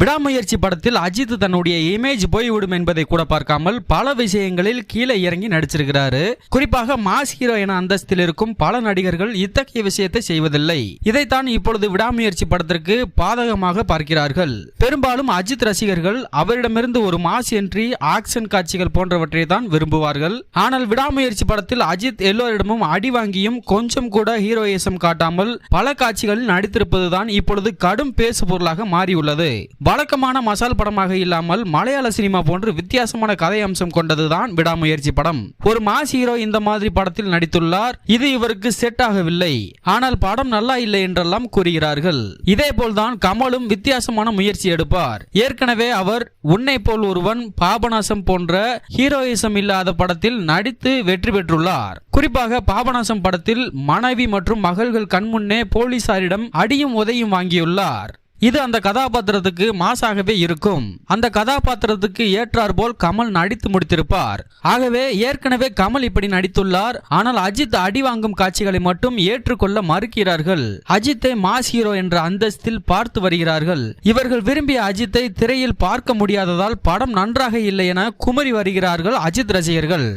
விடாமுயற்சி படத்தில் அஜித் தன்னுடைய இமேஜ் போய்விடும் என்பதை கூட பார்க்காமல் பல விஷயங்களில் கீழே இறங்கி நடிச்சிருக்கிறாரு. குறிப்பாக மாஸ் ஹீரோ என அந்தஸ்தில் இருக்கும் பல நடிகர்கள் இத்தகைய விஷயத்தை செய்வதில்லை. இதைத்தான் இப்பொழுது விடாமுயற்சி படத்திற்கு பாதகமாக பார்க்கிறார்கள். பெரும்பாலும் அஜித் ரசிகர்கள் அவரிடமிருந்து ஒரு மாஸ் என்ட்ரி ஆக்ஷன் காட்சிகள் போன்றவற்றை தான் விரும்புவார்கள். ஆனால் விடாமுயற்சி படத்தில் அஜித் எல்லோரிடமும் அடி வாங்கியும் கொஞ்சம் கூட ஹீரோயிசம் காட்டாமல் பல காட்சிகளில் நடித்திருப்பதுதான் இப்பொழுது கடும் பேசு பொருளாக மாறியுள்ளது. வழக்கமான மசால் படமாக இல்லாமல் மலையாள சினிமா போன்று வித்தியாசமான கதை அம்சம் கொண்டதுதான் விடாமுயற்சி படம். ஒரு மாஸ் ஹீரோ இந்த மாதிரி படத்தில் நடித்துள்ளார். இது இவருக்கு செட் ஆகவில்லை. ஆனால் படம் நல்லா இல்லை என்றெல்லாம் கூறுகிறார்கள். இதே போல்தான் கமலும் வித்தியாசமான முயற்சி எடுப்பார். ஏற்கனவே அவர் உன்னை போல் ஒருவன் பாபநாசம் போன்ற ஹீரோயிசம் இல்லாத படத்தில் நடித்து வெற்றி பெற்றுள்ளார். குறிப்பாக பாபநாசம் படத்தில் மனைவி மற்றும் மகள்கள் கண்முன்னே போலீசாரிடம் அடியும் உதையும் வாங்கியுள்ளார். இது அந்த கதாபாத்திரத்துக்கு மாசாகவே இருக்கும். அந்த கதாபாத்திரத்துக்கு ஏற்றார் போல் கமல் நடித்து முடித்திருப்பார். ஆகவே ஏற்கனவே கமல் இப்படி நடித்துள்ளார். ஆனால் அஜித் அடி வாங்கும் காட்சிகளை மட்டும் ஏற்றுக்கொள்ள மறுக்கிறார்கள். அஜித்தை மாஸ் ஹீரோ என்ற அந்தஸ்தில் பார்த்து வருகிறார்கள். இவர்கள் விரும்பிய அஜித்தை திரையில் பார்க்க முடியாததால் படம் நன்றாக இல்லை என குமரி வருகிறார்கள் அஜித் ரசிகர்கள்.